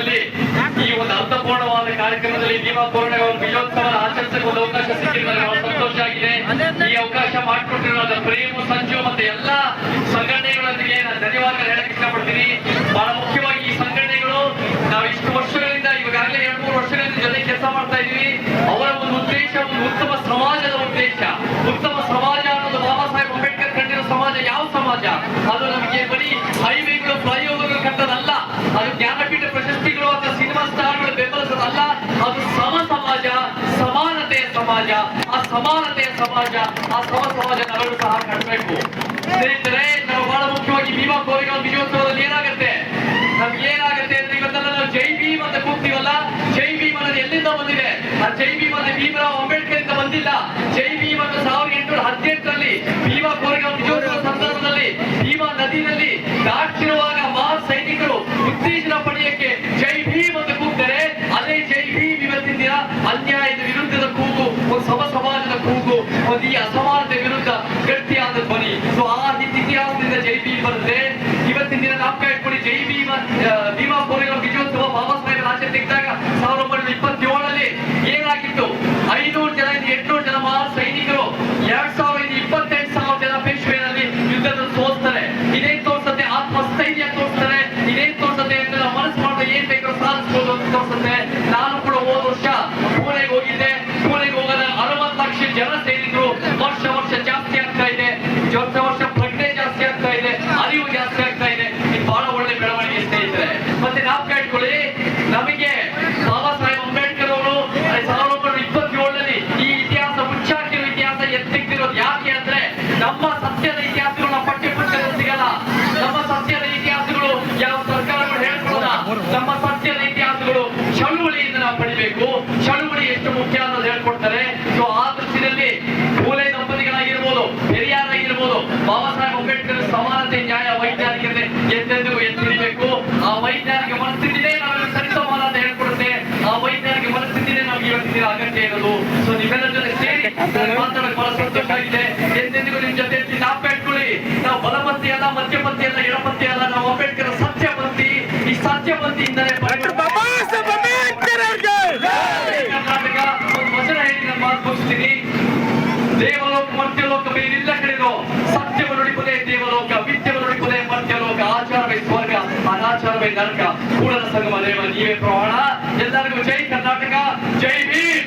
ಸಂದರ್ಭದಲ್ಲಿ ಈ ಒಂದು ಅರ್ಥಪೂರ್ಣವಾದ ಕಾರ್ಯಕ್ರಮದಲ್ಲಿ ದೀಪಾಪೂರ್ಣ ವಿಜಯೋತ್ಸವ ಆಚರಿಸಲು ಅವಕಾಶ ಸಿಕ್ಕಿರುವುದರಲ್ಲಿ ಸಂತೋಷ ಆಗಿದೆ. ಸಮಾಜ, ಆ ಸಮಾನತೆಯ ಸಮಾಜ, ಆ ಸಮ ಸಮಾಜ ನಾವೆಲ್ಲರೂ ಸಹ ಕಟ್ಟಬೇಕು ಸ್ನೇಹಿತರೆ, ನಾವು ಬಹಳ ಮುಖ್ಯವಾಗಿ ಭೀಮಾ ಕೋರಿಗಳ ವಿಜಯೋತ್ಸವದಲ್ಲಿ ಏನಾಗುತ್ತೆ? ನಮ್ಗೆ ಏನಾಗುತ್ತೆ ಅಂದ್ರೆ ಇವತ್ತಲ್ಲ ನಾವು ಜೈ ಭೀಮ್ ಅಂತ ಕೂಗ್ತೀವಲ್ಲ? ಜೈ ಭೀಮ್ ಅನ್ನೋದು ಎಲ್ಲಿಂದ ಬಂದಿದೆ? ಆ ಜೈ ಭೀಮ್ ಅಂದ್ರೆ ಭೀಮರಾವ್ 어디야? জোর ದೇವಲೋಕ ಮರ್ತ್ಯಲೋಕ ಮೇಲಿಲ್ಲ ಕಡೆದು ಸತ್ಯವ ನುಡಿಪುದೇ ದೇವಲೋಕ ವಿದ್ಯವ ನುಡಿಪುದೇ ಮರ್ತ್ಯಲೋಕ ಆಚಾರವೇ ಸ್ವರ್ಗ ಅನಾಚಾರವೇ ನರಕ ಕೂಡಲ ಸಂಗಮ ದೇವ ನೀವೇ ಪ್ರವಾಣ ಎಲ್ಲರಿಗೂ ಜೈ ಕರ್ನಾಟಕ ಜೈ ಭೀಮ್